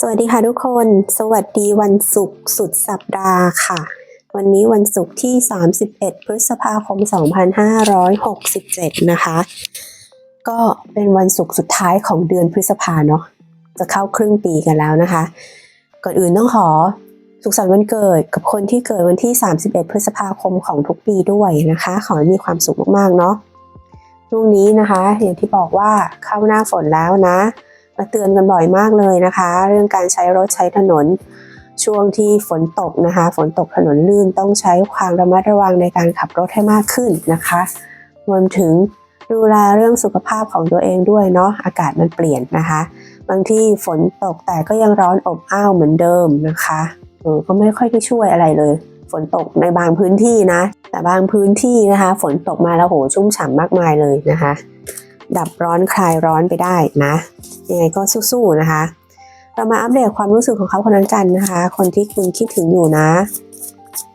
สวัสดีค่ะทุกคน สวัสดีวันศุกร์สุดสัปดาห์ค่ะ วันนี้วันศุกร์ที่ 31 พฤษภาคม 2567 นะคะ ก็เป็นวันศุกร์สุดท้ายของเดือนพฤษภาเนาะ จะเข้าครึ่งปีกันแล้วนะคะ ก่อนอื่นต้องขอสุขสันต์วันเกิดกับคนที่เกิดวันที่ 31 พฤษภาคมของทุกปีด้วยนะคะ ขอให้มีความสุขมากๆเนาะช่วงนี้นะคะ อย่างที่บอกว่าเข้าหน้าฝนแล้วนะ มาเตือนกันบ่อยมากเลยนะคะ เรื่องการใช้รถใช้ถนนช่วงที่ฝนตกนะคะ ฝนตกถนนลื่นต้องใช้ความระมัดระวังในการขับรถให้มากขึ้นนะคะรวมถึงดูแลเรื่องสุขภาพของตัวเองด้วยเนาะอากาศมันเปลี่ยนนะคะ บางที่ฝนตกแต่ก็ยังร้อนอบอ้าวเหมือนเดิมนะคะเออก็ไม่ค่อยได้ช่วยอะไรเลย ฝนตกในบางพื้นที่นะ แต่บางพื้นที่นะคะ ฝนตกมาแล้วโหชุ่มฉ่ำมากมายเลยนะคะ ดับร้อนคลายร้อนไปได้นะ ยังไงก็สู้ๆนะคะ เรามาอัปเดตความรู้สึกของเขาคนนั้นกันนะคะ คนที่คุณคิดถึงอยู่นะ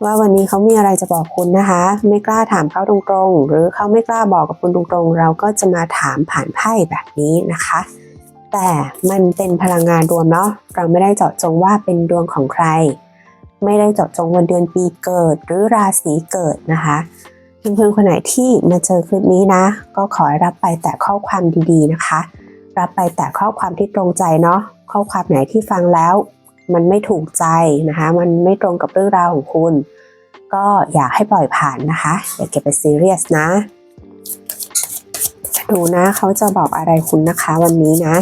ว่าวันนี้เขามีอะไรจะบอกคุณนะคะ ไม่กล้าถามเขาตรงๆ หรือเขาไม่กล้าบอกกับคุณตรงๆ เราก็จะมาถามผ่านไพ่แบบนี้นะคะ แต่มันเป็นพลังงานรวมเนาะเราไม่ได้เจาะจงว่าเป็นดวงของใคร ไม่ได้เจาะจงวันเดือนปีเกิด หรือราศีเกิดนะคะเพื่อนๆคนไหนที่มาเจอคลิปนี้นะ ก็ขอให้รับไปแต่ข้อความดีๆนะคะ รับไปแต่ข้อความที่ตรงใจเนาะข้อความไหนที่ฟังแล้ว มันไม่ถูกใจนะคะ มันไม่ตรงกับเรื่องราวของคุณ ก็อยากให้ปล่อยผ่านนะคะอย่าเก็บไปซีเรียสนะดูนะเขาจะบอกอะไรคุณนะคะวันนี้นะ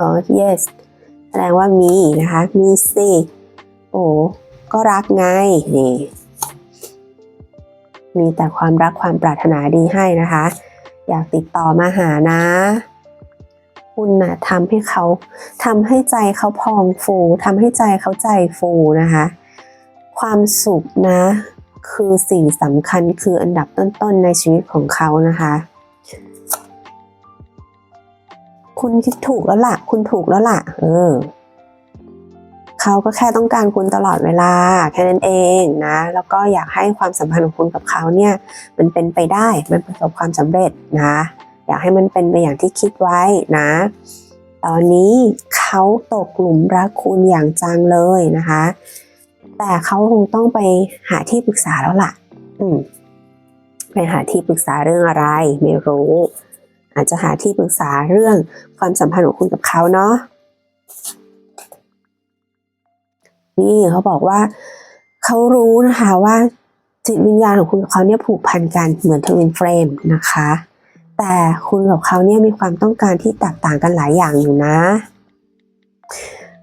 อ๋อ yes แสดงว่ามีนะคะ มีสิ โอ้ ก็รักไง นี่ มีแต่ความรักความปรารถนาดีให้นะคะ อยากติดต่อมาหานะ คุณนะทำให้เขาทำให้ใจเขาพองฟูทำให้ใจเขาใจฟูนะคะ ความสุขนะ คือสิ่งสำคัญคืออันดับต้นๆในชีวิตของเขานะคะคุณคิดถูกแล้วล่ะ คุณถูกแล้วล่ะ เออ เขาก็แค่ต้องการคุณตลอดเวลาแค่นั้นเองนะแล้วก็อยากให้ความสัมพันธ์ของคุณกับเขาเนี่ยมันเป็นไปได้มันประสบความสำเร็จนะอยากให้มันเป็นไปอย่างที่คิดไว้นะ ตอนนี้เขาตกหลุมรักคุณอย่างจังเลยนะคะ แต่เขาคงต้องไปหาที่ปรึกษาแล้วล่ะ อืมไปหาที่ปรึกษาเรื่องอะไรไม่รู้ อาจจะหาที่ปรึกษาเรื่องความสัมพันธ์ของคุณกับเขาเนาะ นี่เขาบอกว่าเขารู้นะคะว่าจิตวิญญาณของคุณกับเขาเนี่ยผูกพันกันเหมือนทวินเฟรมนะคะ แต่คุณกับเขาเนี่ยมีความต้องการที่แตกต่างกันหลายอย่างอยู่นะ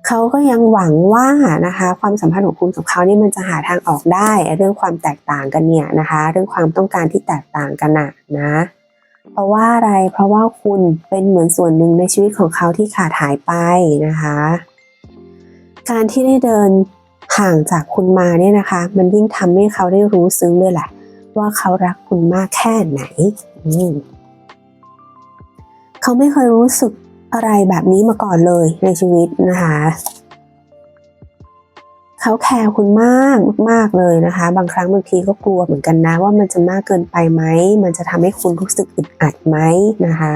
เขาก็ยังหวังว่านะคะความสัมพันธ์ของคุณกับเขาเนี่ยมันจะหาทางออกได้ เรื่องความแตกต่างกันเนี่ยนะคะ เรื่องความต้องการที่แตกต่างกันน่ะนะ เพราะว่าอะไรเพราะว่าคุณเป็นเหมือนส่วนหนึ่งในชีวิตของเขาที่ขาดหายไปนะคะ การที่ได้เดินห่างจากคุณมาเนี่ยนะคะ มันยิ่งทำให้เขาได้รู้ซึ้งเลยแหละ ว่าเขารักคุณมากแค่ไหน เขาไม่เคยรู้สึกอะไรแบบนี้มาก่อนเลยในชีวิตนะคะ เขาแคร์คุณมากมากเลยนะคะ บางครั้งบางทีก็กลัวเหมือนกันนะ ว่ามันจะมากเกินไปไหม มันจะทำให้คุณรู้สึกอึดอัดไหมนะคะ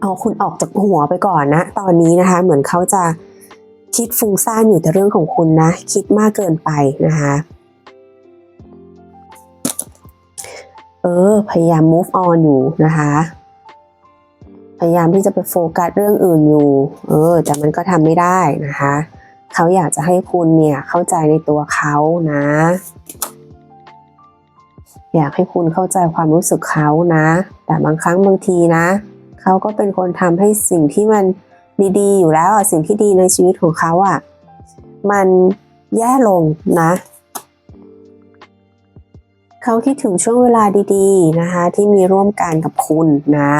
เอาคุณออกจากหัวไปก่อนนะ ตอนนี้นะคะ เหมือนเขาจะ คิดฟุ้งซ่านอยู่แต่เรื่องของคุณนะ คิดมากเกินไปนะคะ เออ พยายาม move on อยู่นะคะ พยายามที่จะไปโฟกัสเรื่องอื่นอยู่ เออ แต่มันก็ทำไม่ได้นะคะ เขาอยากจะให้คุณเนี่ย เข้าใจในตัวเขานะ อยากให้คุณเข้าใจความรู้สึกเขานะ แต่บางครั้งบางทีนะ เขาก็เป็นคนทำให้สิ่งที่มัน ดีๆ อยู่แล้วสิ่งที่ดีในชีวิตของเขาอะ มันแย่ลงนะเขาคิดถึงช่วงเวลาดีๆนะคะ ที่มีร่วมกันกับคุณนะ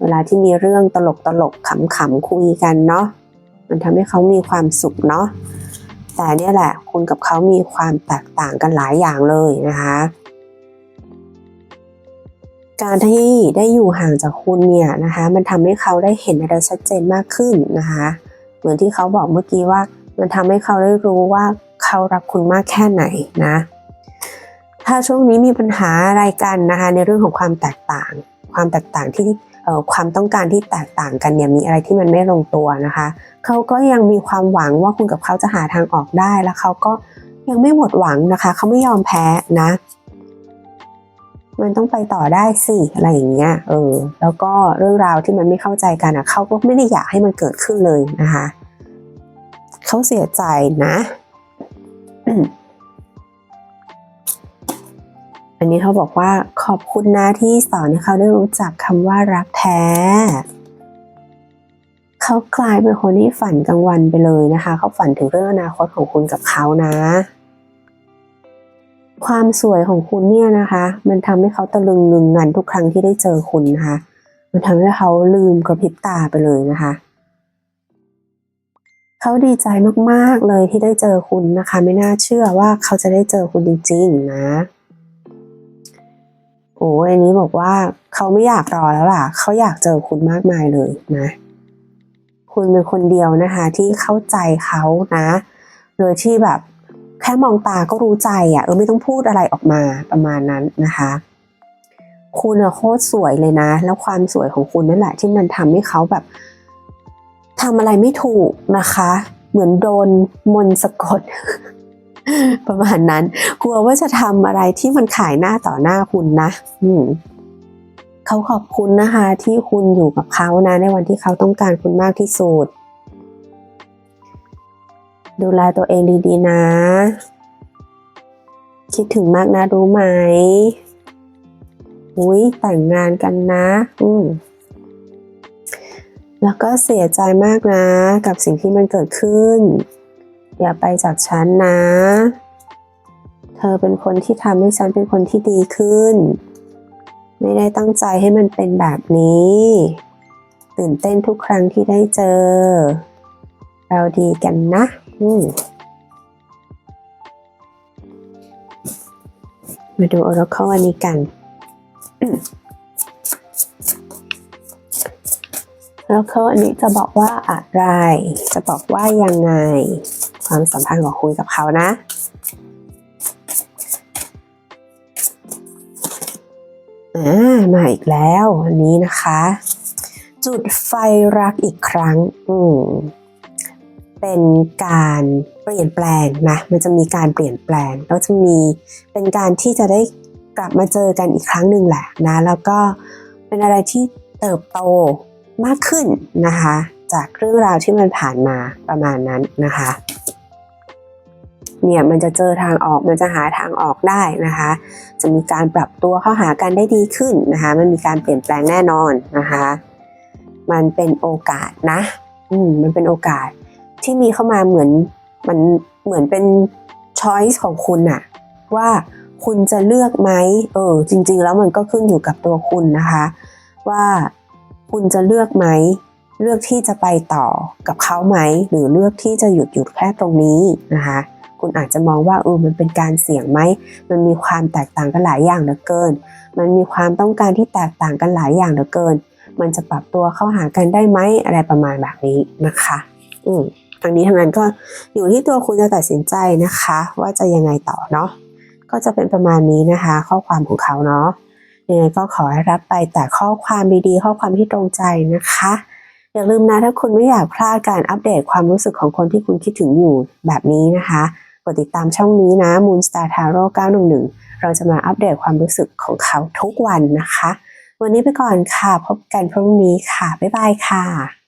เวลาที่มีเรื่องตลกตลกๆขำๆคุยกันเนาะมันทำให้เขามีความสุขเนาะแต่เนี่ยแหละคุณกับเขามีความแตกต่างกันหลายอย่างเลยนะคะ การที่ได้อยู่ห่างจากคุณเนี่ยนะคะ มันทำให้เขาได้เห็นอะไรชัดเจนมากขึ้นนะคะ เหมือนที่เขาบอกเมื่อกี้ว่า มันทำให้เขาได้รู้ว่าเขารักคุณมากแค่ไหนนะ ถ้าช่วงนี้มีปัญหาอะไรกันนะคะ ในเรื่องของความแตกต่าง ความแตกต่างที่ความต้องการที่แตกต่างกันเนี่ยมีอะไรที่มันไม่ลงตัวนะคะ เขาก็ยังมีความหวังว่าคุณกับเขาจะหาทางออกได้แล้วเขาก็ยังไม่หมดหวังนะคะ เขาไม่ยอมแพ้นะ มันต้องไปต่อได้สิอะไรอย่างเงี้ยเออแล้วก็เรื่องราวที่มันไม่เข้าใจกันอะเขาก็ไม่ได้อยากให้มันเกิดขึ้นเลยนะคะเขาเสียใจนะอันนี้เขาบอกว่าขอบคุณนะที่สอนให้เขาได้รู้จักคำว่ารักแท้ เขากลายเป็นคนที่ฝันกลางวันไปเลยนะคะ เขาฝันถึงเรื่องอนาคตของคุณกับเขานะ ความสวยของคุณเนี่ยนะคะ มันทำให้เขาตะลึงงึงงันทุกครั้งที่ได้เจอคุณนะคะ มันทำให้เขาลืมกระพริบตาไปเลยนะคะ เขาดีใจมากๆเลยที่ได้เจอคุณนะคะ ไม่น่าเชื่อว่าเขาจะได้เจอคุณจริงๆนะโอ้ยอันนี้บอกว่าเขาไม่อยากรอแล้วล่ะ เขาอยากเจอคุณมากมายเลยนะ คุณเป็นคนเดียวนะคะ ที่เข้าใจเขานะ โดยที่แบบ ค่มองตาก็รู้ใจอะ่ะเออไม่ต้องพูดอะไรออกมาประมาณนั้นนะคะ คุณโคตรสวยเลยนะ แล้วความสวยของคุณนั่นแหละ ที่มันทำให้เขาแบบทำอะไรไม่ถูกนะคะ เหมือนโดนมนต์สะกด ประมาณนั้น กลัวว่าจะทำอะไรที่มันขายหน้าต่อหน้าคุณนะ อืมเขาขอบคุณนะคะ ที่คุณอยู่กับเขานะ ในวันที่เขาต้องการคุณมากที่สุด ดูแลตัวเองดีๆนะ คิดถึงมากนะรู้ไหมอุ้ยแต่งงานกันนะ อืมแล้วก็เสียใจมากนะ กับสิ่งที่มันเกิดขึ้น อย่าไปจากฉันนะ เธอเป็นคนที่ทำให้ฉันเป็นคนที่ดีขึ้น ไม่ได้ตั้งใจให้มันเป็นแบบนี้ ตื่นเต้นทุกครั้งที่ได้เจอ เราดีกันนะ มมาดู Oracle อันนี้กัน Oracle อันนี้จะบอกว่าอะไร จะบอกว่ายังไง ความสัมพันธ์ของคุณกับเขานะอ่ามาอีกแล้ว อันนี้นะคะ จุดไฟรักอีกครั้ง อืม เป็นการเปลี่ยนแปลงนะ มันจะมีการเปลี่ยนแปลง แล้วจะมีเป็นการที่จะได้กลับมาเจอกันอีกครั้งหนึ่งแหละนะ แล้วก็เป็นอะไรที่เติบโตมากขึ้นนะคะ จากเรื่องราวที่มันผ่านมาประมาณนั้นนะคะ เนี่ยมันจะเจอทางออกมันจะหาทางออกได้นะคะ จะมีการปรับตัวเข้าหากันได้ดีขึ้นนะคะ มันมีการเปลี่ยนแปลงแน่นอนนะคะ มันเป็นโอกาสนะ อืมมันเป็นโอกาส ที่มีเข้ามาเหมือนมันเหมือนเป็นช้อยส์ของคุณอะว่าคุณจะเลือกไหมเออจริง ๆ แล้วมันก็ขึ้นอยู่กับตัวคุณนะคะ ว่าคุณจะเลือกไหม เลือกที่จะไปต่อกับเขาไหม หรือเลือกที่จะหยุดหยุดแค่ตรงนี้นะคะ คุณอาจจะมองว่าเออมันเป็นการเสี่ยงไหม มันมีความแตกต่างกันหลายอย่างเหลือเกิน มันมีความต้องการที่แตกต่างกันหลายอย่างเหลือเกิน มันจะปรับตัวเข้าหากันได้ไหมอะไรประมาณแบบนี้นะคะ อืม ทางนี้ทางนั้นก็อยู่ที่ตัวคุณจะตัดสินใจนะคะ ว่าจะยังไงต่อเนาะก็จะเป็นประมาณนี้นะคะ ข้อความของเขาเนาะยังไงก็ขอให้รับไปแต่ข้อความดีๆ ข้อความที่ตรงใจนะคะ อย่าลืมนะถ้าคุณไม่อยากพลาดการอัปเดตความรู้สึกของคนที่คุณคิดถึงอยู่แบบนี้นะคะกดติดตามช่องนี้นะ Moon Star Tarot 911 เราจะมาอัปเดตความรู้สึกของเขาทุกวันนะคะ วันนี้ไปก่อนค่ะ พบกันพรุ่งนี้ค่ะ บ๊ายบายค่ะ